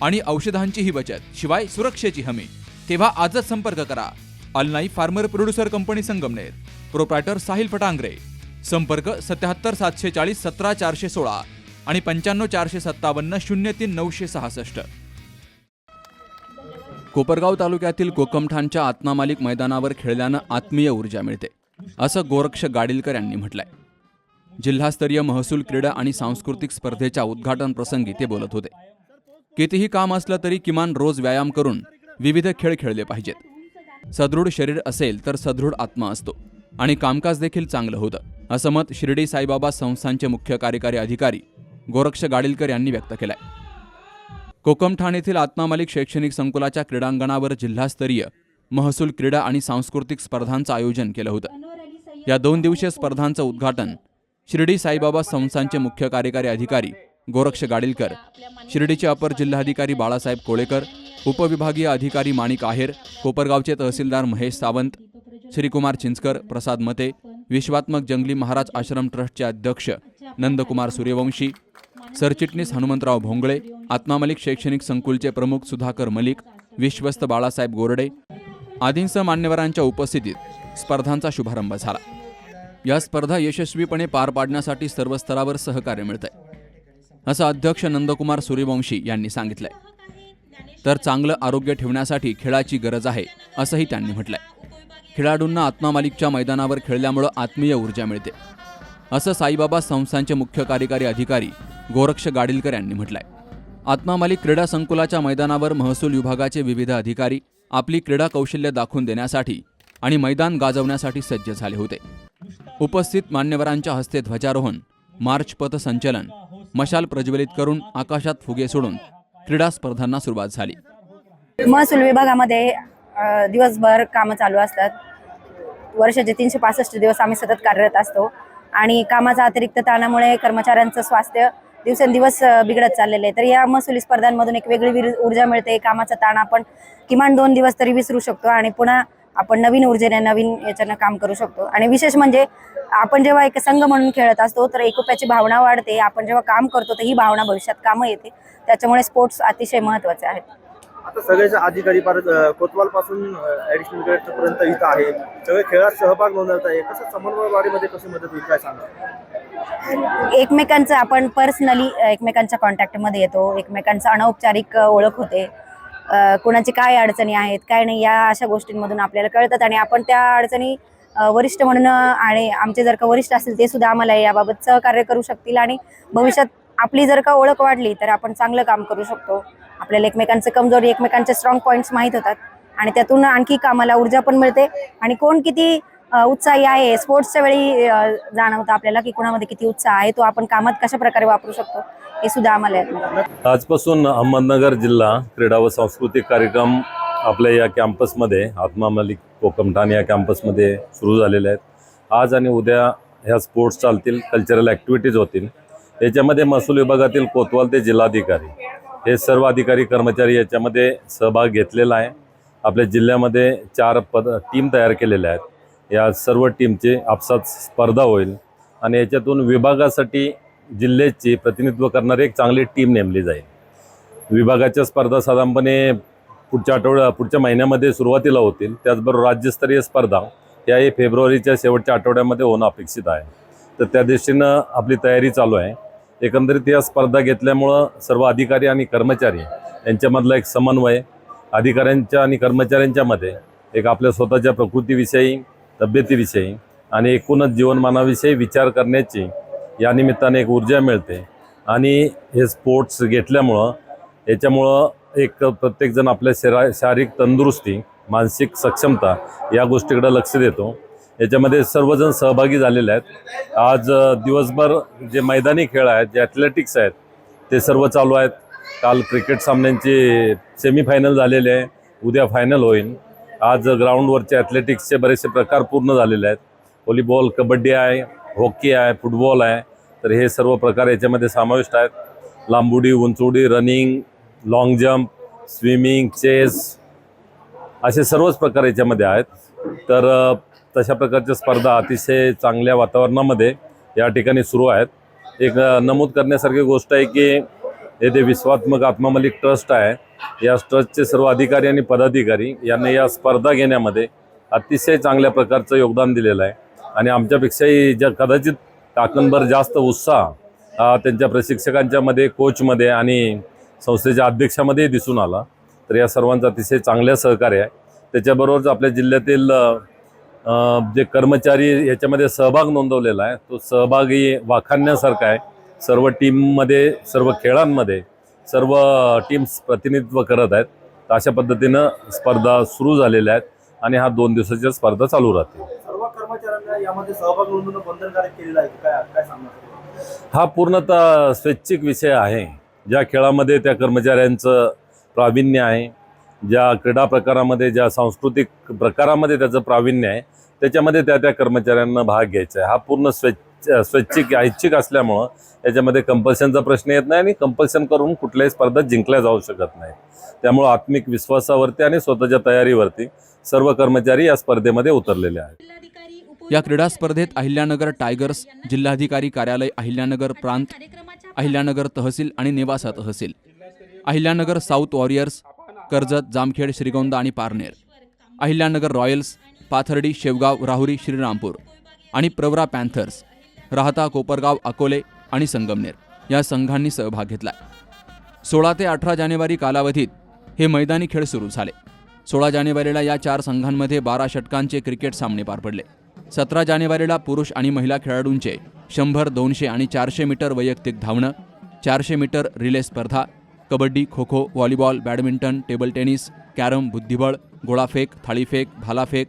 आणि औषधांचीही बचत शिवाय सुरक्षेची हमी. तेव्हा आजच संपर्क करा. Alnai farmer producer company Sangamner. Proprietor Sahil Fatangare. संपर्क सत्याहत्तर सातशे चाळीस सतरा चारशे सोळा आणि पंच्याण्णव चारशे सत्तावन्न शून्य तीन नऊशे सहासष्ट. कोपरगाव तालुक्यातील कोकमठाणच्या आत्मामालिक मैदानावर खेळल्यानं आत्मीय ऊर्जा मिळते असं गोरक्ष गाडीलकर यांनी म्हटलंय. जिल्हास्तरीय महसूल क्रीडा आणि सांस्कृतिक स्पर्धेच्या उद्घाटन प्रसंगी ते बोलत होते. कितीही काम असलं तरी किमान रोज व्यायाम करून विविध खेळ खेळले पाहिजेत. सदृढ शरीर असेल तर सदृढ आत्मा असतो आणि कामकाज देखील चांगलं होतं असं मत शिर्डी साईबाबा संस्थांचे मुख्य कार्यकारी अधिकारी गोरक्ष गाडीलकर यांनी व्यक्त केलंय. कोकमठाण येथील आत्मामालिक शैक्षणिक संकुलाच्या क्रीडांगणावर जिल्हास्तरीय महसूल क्रीडा आणि सांस्कृतिक स्पर्धांचं आयोजन केलं होतं. या दोन दिवसीय स्पर्धांचं उद्घाटन शिर्डी साईबाबा संस्थांचे मुख्य कार्यकारी अधिकारी गोरक्ष गाडीलकर शिर्डीचे अपर जिल्हाधिकारी बाळासाहेब कोळेकर उपविभागीय अधिकारी माणिक आहेर कोपरगावचे तहसीलदार महेश सावंत श्रीकुमार चिंचकर प्रसाद मते विश्वात्मक जंगली महाराज आश्रम ट्रस्टचे अध्यक्ष नंदकुमार सूर्यवंशी सरचिटणीस हनुमंतराव भोंगळे आत्मामलिक शैक्षणिक संकुलचे प्रमुख सुधाकर मलिक विश्वस्त बाळासाहेब गोरडे आदींसह मान्यवरांच्या उपस्थितीत स्पर्धांचा शुभारंभ झाला. या स्पर्धा यशस्वीपणे पार पाडण्यासाठी सर्व स्तरावर सहकार्य मिळतंय. असं अध्यक्ष नंदकुमार सूर्यवंशी यांनी सांगितलंय. तर चांगलं आरोग्य ठेवण्यासाठी खेळाची गरज आहे असंही त्यांनी म्हटलंय. खेळाडूंना आत्मामालिकच्या मैदानावर खेळल्यामुळं आत्मीय ऊर्जा मिळते. असं साईबाबा संस्थांचे मुख्य कार्यकारी अधिकारी गोरक्ष गाडीलकर यांनी म्हटलंय. आत्मामालिक क्रीडा संकुलाच्या मैदानावर महसूल विभागाचे विविध अधिकारी आपली क्रीडा कौशल्य दाखवून देण्यासाठी आणि मैदान गाजवण्यासाठी सज्ज झाले होते. उपस्थित मान्यवरांच्या हस्ते ध्वजारोहण मार्च पथसंचलन मशाल प्रज्वलित करून आकाशात फुगे सोडून क्रीडा स्पर्धांना सुरुवात झाली. महसूल विभागामध्ये दिवसभर कामं चालू असतात. वर्षाचे तीनशे पासष्ट दिवस आम्ही सतत कार्यरत असतो. आणि कामाचा अतिरिक्त ताणामुळे कर्मचाऱ्यांचं स्वास्थ्य दिवसेंदिवस बिघडत चाललेलं आहे. तर या महसुली स्पर्धांमधून एक वेगळी ऊर्जा मिळते. कामाचा ताण आपण किमान दोन दिवस तरी विसरू शकतो आणि पुन्हा आपण नवीन ऊर्जेने नवीन याच्यानं काम करू शकतो. आणि विशेष म्हणजे आपण जेव्हा एक संघ म्हणून खेळत असतो तर एकोप्याची भावना वाढते. आपण जेव्हा काम करतो तर ही भावना भविष्यात कामं येते. त्याच्यामुळे स्पोर्ट्स अतिशय महत्त्वाचे आहेत. आता अधिकारी कोतवाल पासून ऍडिशनल पर्यंत इथं आहे सगळे खेळात सहभाग नोंदवत आहे कसं समन्वय वाढीमध्ये कशी मदत होईल काय सांगा एकमेकांचं आपण पर्सनली एकमेकांच्या कॉन्टॅक्टमध्ये येतो. एकमेकांचं अनौपचारिक ओळख होते. कुणाची काय अडचणी आहेत काय नाही या अशा गोष्टींमधून आपल्याला कळतात. आणि आपण त्या अडचणी वरिष्ठ म्हणून आणि आमचे जर का वरिष्ठ असतील ते सुद्धा आम्हाला याबाबत सहकार्य करू शकतील आणि भविष्यात आपली जर का ओळख वाढली तर आपण चांगलं काम करू शकतो. आपल्याला एकमेकांचे कमजोरी एकमेकांचे स्ट्रॉंग पॉईंट्स माहीत होतात. आणि त्यातून आणखी कामाला ऊर्जा पण मिळते. आणि कोण किती उत्साही आहे स्पोर्ट्सच्या वेळी जाणवतं आपल्याला की कोणामध्ये किती उत्साह आहे तो आपण कामात कशा प्रकारे वापरू शकतो हे सुद्धा आम्हाला आजपासून अहमदनगर जिल्हा क्रीडा व सांस्कृतिक कार्यक्रम आपल्या या कॅम्पसमध्ये आत्मा मलिक कोकमठाण या कॅम्पसमध्ये सुरू झालेले आहेत. आज आणि उद्या ह्या स्पोर्ट्स चालतील कल्चरल ॲक्टिव्हिटीज होतील. याच्यामध्ये महसूल विभागातील कोतवाल ते जिल्हाधिकारी हे सर्व अधिकारी कर्मचारी याच्यामध्ये सहभाग घेतलेला आहे. आपल्या जिल्ह्यामध्ये चार पद टीम तयार केलेल्या आहेत. या सर्व टीमचे आपसात स्पर्धा होईल आणि याच्यातून विभागासाठी जिल्ह्याची प्रतिनिधित्व करणारी एक चांगली टीम नेमली जाईल. विभागाच्या स्पर्धा साधारणपणे पुढच्या आठवड्या पुढच्या महिन्यामध्ये सुरुवातीला होतील. त्याचबरोबर राज्यस्तरीय स्पर्धा याही फेब्रुवारीच्या शेवटच्या आठवड्यामध्ये होणं अपेक्षित आहे. तर त्या दृष्टीनं आपली तयारी चालू आहे. एकंदरीत या स्पर्धा घेतल्यामुळं सर्व अधिकारी आणि कर्मचारी यांच्यामधला एक समन्वय अधिकाऱ्यांच्या आणि कर्मचाऱ्यांच्यामध्ये एक आपल्या स्वतःच्या प्रकृतीविषयी तब्येतीविषयी आणि एकूणच जीवनमानाविषयी विचार करण्याची या निमित्ताने एक ऊर्जा मिळते. आणि हे स्पोर्ट्स घेतल्यामुळं याच्यामुळं एक प्रत्येकजण आपल्या शरा शारीरिक तंदुरुस्ती मानसिक सक्षमता या गोष्टीकडे लक्ष देतो. याच्यामध्ये सर्वजण सहभागी झालेले आहेत. आज दिवसभर जे मैदानी खेळ आहेत जे ॲथलेटिक्स आहेत ते सर्व चालू आहेत. काल क्रिकेट सामन्यांचे सेमीफायनल झालेले आहे. उद्या फायनल होईल. आज ग्राउंडवरचे ॲथलेटिक्सचे बरेचसे प्रकार पूर्ण झालेले आहेत. व्हॉलीबॉल कबड्डी आहे हॉकी आहे फुटबॉल आहे. तर हे सर्व प्रकार याच्यामध्ये समाविष्ट आहेत. लांबुडी उंचउडी running long jump swimming chess असे सर्वच प्रकार याच्यामध्ये आहेत. तर तशा प्रकारच्या स्पर्धा अतिशय चांगल्या वातावरणामध्ये या ठिकाणी सुरू आहेत. एक नमूद करण्यासारखी गोष्ट आहे की येथे विश्वात्मक आत्मा मलिक ट्रस्ट आहे. या ट्रस्टचे सर्व अधिकारी आणि पदाधिकारी यांनी या स्पर्धा घेण्यामध्ये अतिशय चांगल्या प्रकारचं योगदान दिलेलं आहे. आणि आमच्यापेक्षाही ज्या कदाचित टाकणभर जास्त उत्साह त्यांच्या प्रशिक्षकांच्यामध्ये कोचमध्ये आणि संस्थेच्या अध्यक्षामध्येही दिसून आला. तर या सर्वांचं अतिशय चांगल्या सहकार्य आहे. त्याच्याबरोबरच आपल्या जिल्ह्यातील जे कर्मचारी याच्यामध्ये सहभाग नोंदवलेला आहे तो सहभागी वाखाणण्यासारखा आहे. सर्व टीममध्ये सर्व खेळांमध्ये सर्व टीम्स प्रतिनिधित्व करत आहेत. तर अशा पद्धतीनं स्पर्धा सुरू झालेल्या आहेत आणि हा दोन दिवसाच्या स्पर्धा चालू राहतील. सर्व कर्मचाऱ्यांना यामध्ये सहभाग नोंदवणं बंधनकारक केलेलं आहे. काय काय सांगणार? हा पूर्णतः स्वैच्छिक विषय आहे. ज्या खेळामध्ये त्या कर्मचाऱ्यांचं प्रावीण्य आहे ज्या क्रीडा प्रकारामध्ये ज्या सांस्कृतिक प्रकारामध्ये त्याचं प्रावीण्य आहे त्याच्यामध्ये त्या त्या कर्मचाऱ्यांना भाग घ्यायचा आहे. हा पूर्ण स्वैच्छ स्वैच्छिक ऐच्छिक असल्यामुळं त्याच्यामध्ये कंपल्शनचा प्रश्न येत नाही आणि कंपल्शन करून कुठल्याही स्पर्धा जिंकल्या जाऊ शकत नाही. त्यामुळं आत्मिक विश्वासावरती आणि स्वतःच्या तयारीवरती सर्व कर्मचारी या स्पर्धेमध्ये उतरलेले आहेत. या क्रीडा स्पर्धेत अहिल्यानगर टायगर्स जिल्हाधिकारी कार्यालय अहिल्यानगर प्रांत अहिल्यानगर तहसील आणि नेवासा तहसील. अहिल्यानगर साऊथ वॉरियर्स कर्जत जामखेड श्रीगोंदा आणि पारनेर. अहिल्यानगर रॉयल्स पाथर्डी शेवगाव राहुरी श्रीरामपूर आणि प्रवरा पॅन्थर्स राहता कोपरगाव अकोले आणि संगमनेर या संघांनी सहभाग घेतला. सोळा ते अठरा जानेवारी कालावधीत हे मैदानी खेळ सुरू झाले. सोळा जानेवारीला या चार संघांमध्ये बारा षटकांचे क्रिकेट सामने पार पडले. सतरा जानेवारीला पुरुष आणि महिला खेळाडूंचे शंभर दोनशे आणि चारशे मीटर वैयक्तिक धावणं चारशे मीटर रिले स्पर्धा kabaddi kho kho volleyball badminton table tennis carrom बुद्धिबळ गोळाफेक थाळीफेक भालाफेक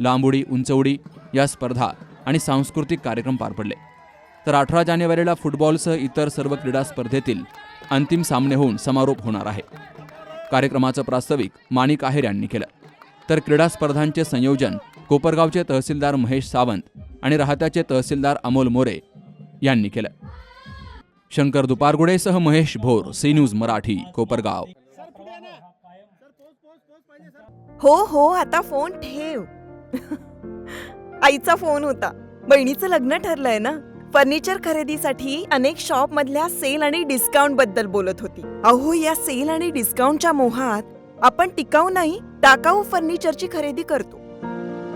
लांबुडी उंचवडी या स्पर्धा आणि सांस्कृतिक कार्यक्रम पार पडले. तर अठरा जानेवारीला फुटबॉलसह इतर सर्व क्रीडा स्पर्धेतील अंतिम सामने होऊन समारोप होणार आहे. कार्यक्रमाचं प्रास्ताविक माणिक आहेर यांनी केलं. तर क्रीडा स्पर्धांचे संयोजन कोपरगावचे तहसीलदार महेश सावंत आणि राहत्याचे तहसीलदार अमोल मोरे यांनी केलं. शंकर दुपारगुडेसह महेश भोर सी न्यूज मराठी कोपरगाव. हो हो आता फोन ठेव. आईचा फोन होता. बहिणीचं लग्न ठरलंय ना? फर्निचर खरेदीसाठी अनेक शॉप मधल्या सेल आणि डिस्काउंटबद्दल बोलत होती. अहो या सेल आणि डिस्काउंटच्या मोहात आपण टिकाऊ नाही टाकाऊ फर्निचरची खरेदी करतो.